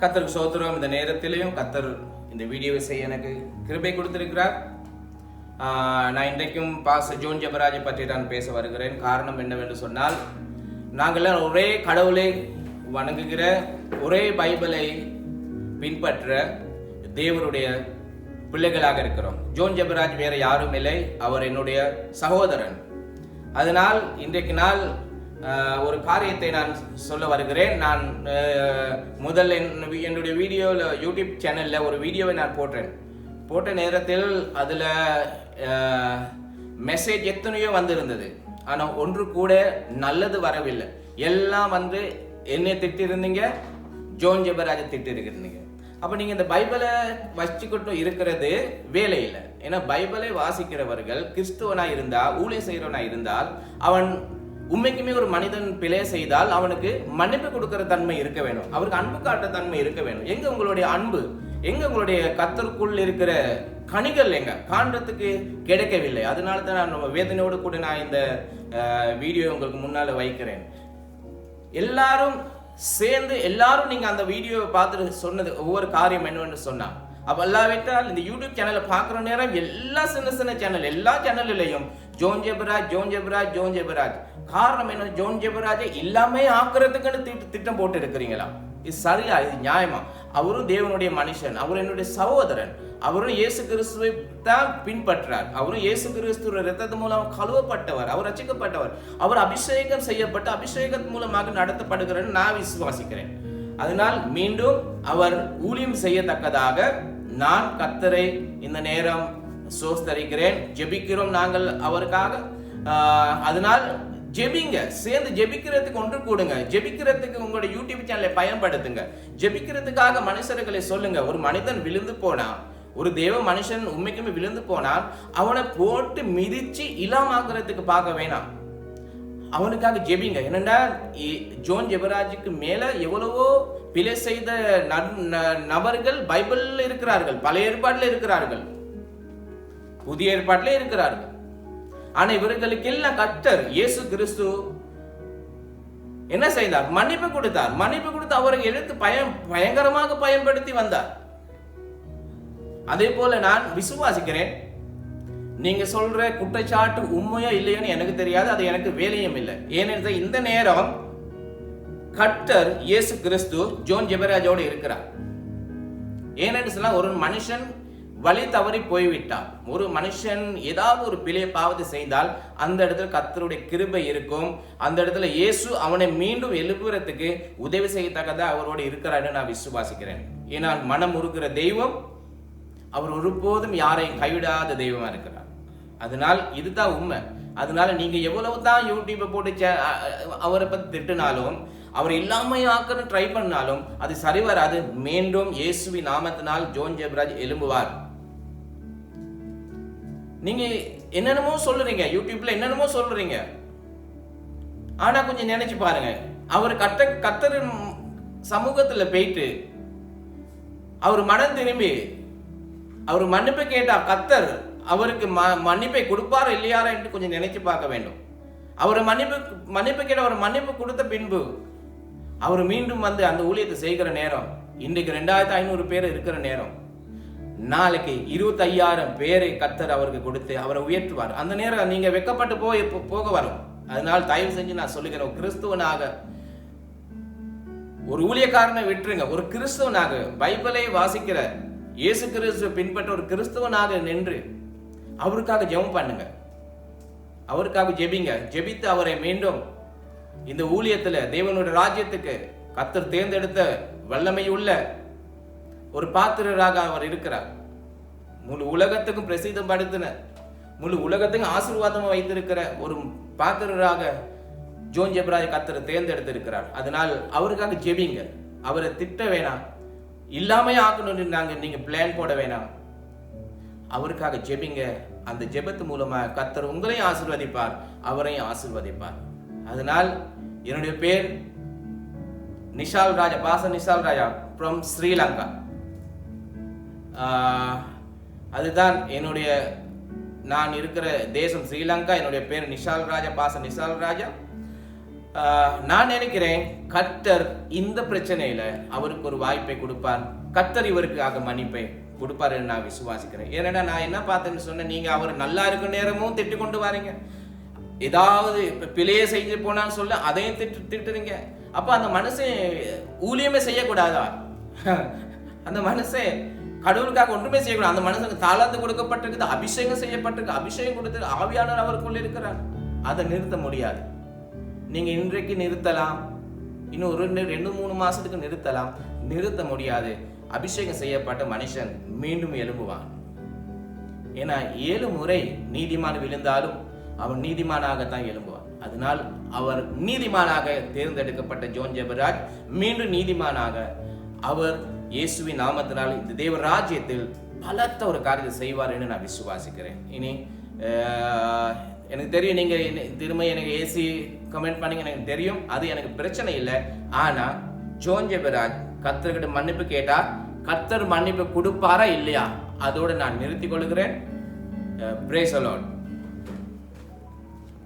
கத்தருக்கு சோத்திரம் இந்த நேரத்திலையும் கத்தர் இந்த வீடியோவை செய்ய எனக்கு கிருபை கொடுத்திருக்கிறார். நான் இன்றைக்கும் பாஸ் ஜோன் ஜபராஜை பற்றி நான் பேச வருகிறேன். காரணம் என்னவென்று சொன்னால் நாங்கள்லாம் ஒரே கடவுளை வணங்குகிற ஒரே பைபிளை பின்பற்ற தேவருடைய பிள்ளைகளாக இருக்கிறோம். ஜோன் ஜெபராஜ் வேற யாரும் இல்லை அவர் என்னுடைய சகோதரன். அதனால் இன்றைக்கு நாள் ஒரு காரியத்தை நான் சொல்ல வருகிறேன். நான் முதல் என்- என்னுடைய வீடியோவில் யூடியூப் சேனலில் ஒரு வீடியோவை நான் போட்டேன். போட்ட நேரத்தில் அதில் மெசேஜ் எத்தனையோ வந்திருந்தது. ஆனால் ஒன்று கூட நல்லது வரவில்லை. எல்லாம் வந்து என்னை திட்டிருந்தீங்க ஜோன் ஜெபராஜை திட்டிருக்கிறீங்க. அப்போ நீங்கள் இந்த பைபிளை வச்சுக்கிட்டு இருக்கிறது வேலையில் ஏன்னா பைபிளை வாசிக்கிறவர்கள் கிறிஸ்துவனாக இருந்தால் ஊழிய செய்கிறவனாக இருந்தால் அவன் உண்மைக்குமே ஒரு மனிதன் பிழை செய்தால் அவனுக்கு மன்னிப்பு கொடுக்கிற தன்மை இருக்க வேணும். அவருக்கு அன்பு காட்ட தன்மை இருக்க வேணும். எங்க உங்களுடைய அன்பு? எங்க உங்களுடைய கத்தருக்குள் இருக்கிற கனிகள் எங்க? காண்றதுக்கு கிடைக்கவில்லை. அதனால தான் நான் நம்ம வேதனையோடு கூட நான் இந்த வீடியோ உங்களுக்கு முன்னால வைக்கிறேன். எல்லாரும் சேர்ந்து எல்லாரும் நீங்க அந்த வீடியோவை பார்த்துட்டு சொன்னது ஒவ்வொரு காரியம் என்னவென்று சொன்னா அப்போ எல்லாவிட்டால் இந்த யூடியூப் சேனலை பார்க்குற நேரம் எல்லா சின்ன சின்ன சேனல் எல்லா சேனல்லையும் ஜோன் ஜெபராஜ் ஜோன் ஜெபராஜ் ஜோன் ஜெபராஜ் காரணம் என்ன ஜோன் ஜெபராஜை இல்லாமே ஆக்குறதுக்குன்னு திட்ட- திட்டம் போட்டு இருக்கிறீங்களா? இது சரியா? இது நியாயமா? அவரும் தேவனுடைய மனுஷன். அவர் என்னுடைய சகோதரன். அவரும் இயேசு கிறிஸ்துவை தான் பின்பற்றார். அவரும் இயேசு கிறிஸ்துவ ரத்தத்து மூலம் கழுவப்பட்டவர். அவர் ரசிக்கப்பட்டவர் அவர் அபிஷேகம் செய்யப்பட்டு அபிஷேகம் மூலமாக நடத்தப்படுகிறார் நான் விசுவாசிக்கிறேன். அதனால் மீண்டும் அவர் ஊழியம் செய்யத்தக்கதாக நான் கத்தரை இந்த நேரம் சோஸ்தரிக்கிறேன் ஜெபிக்கிறோம் நாங்கள் அவருக்காக. அதனால் ஜெபிங்க சேர்ந்து ஜெபிக்கிறதுக்கு ஒன்று கூடுங்க. ஜெபிக்கிறதுக்கு உங்களோட யூடியூப் சேனலை பயன்படுத்துங்க. ஜெபிக்கிறதுக்காக மனுஷர்களை சொல்லுங்க ஒரு மனிதன் விழுந்து போனா ஒரு தேவ மனுஷன் உண்மைக்குமே விழுந்து போனால் அவனை போட்டு மிதிச்சு இல்லாமாக்குறதுக்கு பார்க்க வேணாம். அவனுக்காக ஜெபிங்க. என்னென்னா ஜோன் ஜெபராஜுக்கு மேலே எவ்வளவோ பிழை செய்த நன்- ந- நபர்கள் பைபிளில் இருக்கிறார்கள். பழைய ஏற்பாட்டில் இருக்கிறார்கள். புதிய ஏற்பாட்டிலே இருக்கிறார்கள். ஆனா இவர்களுக்கு எல்லாம் கத்தர் இயேசு கிறிஸ்து என்ன செய்தார்? மன்னிப்பு கொடுத்தார். மன்னிப்பு கொடுத்து அவரை எடுத்து பயம் பயங்கரமாக பயன்படுத்தி வந்தார். அதே போல நான் விசுவாசிக்கிறேன். நீங்க சொல்ற குற்றச்சாட்டு உண்மையோ இல்லையோன்னு எனக்கு தெரியாது அது எனக்கு வேலையும் இல்லை. ஏனென்றால் இந்த நேரம் கட்டர் இயேசு கிறிஸ்து ஜோன் ஜெபராஜோடு இருக்கிறார். ஏனென்று சொன்னால் ஒரு மனுஷன் வழி தவறி போய்விட்டான். ஒரு மனுஷன் ஏதாவது ஒரு பிழைய பாவத்தை செய்தால் அந்த இடத்துல கத்தருடைய கிருபை இருக்கும். அந்த இடத்துல இயேசு அவனை மீண்டும் எழுப்புறதுக்கு உதவி செய்யத்தக்கதா அவரோடு இருக்கிறான்னு நான் விசுவாசிக்கிறேன். ஏன்னா மனம் உருகிற தெய்வம் அவர் ஒருபோதும் யாரையும் கைவிடாத தெய்வமாக இருக்கிறார். அதனால் இதுதான் உண்மை. அதனால நீங்க எவ்வளவு தான் யூடியூப்பை போட்டு சே- அவரை பத்தி திட்டுனாலும் அவர் இல்லாம ட்ரை பண்ணாலும் அது சரி வராது. மீண்டும் இயேசுவி நாமத்தினால் ஜோன் ஜெபராஜ் எழும்புவார். நீங்க என்னென்னமோ சொல்லுறீங்க. யூடியூப்ல என்னென்னமோ சொல்றீங்க ஆனா கொஞ்சம் நினைச்சு பாருங்க. அவர் கத்த கத்தர் சமூகத்துல போயிட்டு அவர் மனம் திரும்பி அவர் மன்னிப்பு கேட்டா கத்தர் அவருக்கு ம- மன்னிப்பை கொடுப்பாரா இல்லையாரா என்று கொஞ்சம் நினைச்சு பார்க்க வேண்டும். அவர் மன்னிப்பு மன்னிப்பு கேட்ட அவர் மன்னிப்பு கொடுத்த பின்பு அவர் மீண்டும் வந்து அந்த ஊழியத்தை செய்கிற நேரம் இன்றைக்கு ரெண்டாயிரத்தி ஐநூறு பேர் இருக்கிற நேரம். நாளைக்கு இருபத்தி ஐயாயிரம் பேரை கத்தர் அவருக்கு கொடுத்து அவரை உயர்த்துவார். அந்த நேரம் நீங்க வெக்கப்பட்டு போய் போ- போக வரும். அதனால் தயவு செஞ்சு நான் சொல்லுகிறேன் ஒரு கிறிஸ்துவனாக ஒரு ஊழியக்காரனை விட்டுருங்க. ஒரு கிறிஸ்துவனாக பைபிளை வாசிக்கிற இயேசு கிறிஸ்துவை பின்பற்ற ஒரு கிறிஸ்துவனாக நின்று அவருக்காக ஜெபம் பண்ணுங்க. அவருக்காக ஜெபிங்க. ஜெபித்து அவரை மீண்டும் இந்த ஊழியத்தில் தேவனுடைய ராஜ்யத்துக்கு கத்தர் தேர்ந்தெடுத்த வல்லமை உள்ள ஒரு பாத்திரராக அவர் இருக்கிறார். முழு உலகத்துக்கும் பிரசித்தம் படுத்தின முழு உலகத்துக்கும் ஆசீர்வாதமாக வைத்திருக்கிற ஒரு பாத்திரராக ஜோன் ஜெபராஜ் கத்தரை தேர்ந்தெடுத்திருக்கிறார். அதனால் அவருக்காக ஜெபிங்க. அவரை திட்ட வேணாம். இல்லாமையே ஆக்கணும்னு நாங்கள் நீங்கள் பிளான் போட வேணாம். அவருக்காக ஜெபிங்க. அந்த ஜெபத்து மூலமா கத்தர் உங்களையும் ஆசீர்வதிப்பார் அவரையும் ஆசிர்வதிப்பார். அதனால் என்னுடைய பேர் நிஷால் ராஜா பாச நிஷால் ராஜா ஃப்ரம் ஸ்ரீலங்கா. அதுதான் என்னுடைய நான் இருக்கிற தேசம் ஸ்ரீலங்கா என்னுடைய பேர் நிஷால் ராஜா பாச நிஷால் ராஜா. நான் நினைக்கிறேன் கத்தர் இந்த பிரச்சனையில அவருக்கு ஒரு வாய்ப்பை கொடுப்பார். கத்தர் இவருக்காக மன்னிப்பேன் கொடுப்பாருன்னு நான் விசுவாசிக்கிறேன். ஏன்னா நான் என்ன பார்த்தேன்னு சொன்னேன் நீங்க அவர் நல்லா இருக்கும் நேரமும் திட்டு கொண்டு வரீங்க. ஏதாவது இப்போ பிழையே செஞ்சு போனான்னு சொல்ல அதையும் திட்டு திட்டுறீங்க. அப்போ அந்த மனுஷன் ஊழியமே செய்யக்கூடாதா? அந்த மனுஷன் கடவுளுக்காக ஒன்றுமே செய்யக்கூடாது. அந்த மனுஷனுக்கு தாளந்து கொடுக்கப்பட்டிருக்குது அபிஷேகம் செய்யப்பட்டிருக்கு அபிஷேகம் கொடுத்து ஆவியானவர் அவருக்குள்ள இருக்கிறார். அதை நிறுத்த முடியாது. நீங்க இன்றைக்கு நிறுத்தலாம் இன்னும் ஒரு ரெண்டு ரெண்டு மூணு மாசத்துக்கு நிறுத்தலாம். நிறுத்த முடியாது. அபிஷேகம் செய்யப்பட்ட மனுஷன் மீண்டும் எழும்புவான். ஏன்னா ஏழு முறை நீதிமான் விழுந்தாலும் அவன் நீதிமானாகத்தான் எழும்புவான். அதனால் அவர் நீதிமானாக தேர்ந்தெடுக்கப்பட்ட ஜோன் ஜெபராஜ் மீண்டும் நீதிமானாக அவர் இயேசுவின் நாமத்தினால் இந்த தேவ ராஜ்யத்தில் பலத்த ஒரு காரியத்தை செய்வார் என்று நான் விசுவாசிக்கிறேன். இனி எனக்கு தெரியும் நீங்கள் திரும்ப எனக்கு ஏசி கமெண்ட் பண்ணீங்க எனக்கு தெரியும். அது எனக்கு பிரச்சனை இல்லை. ஆனால் ஜோஞ்சபிராஜ் கத்தர்கிட்ட மன்னிப்பு கேட்டா கத்தர் மன்னிப்பு கொடுப்பாரா இல்லையா? அதோடு நான் நிறுத்திக் கொள்கிறேன். Uh, பிரேசலோன்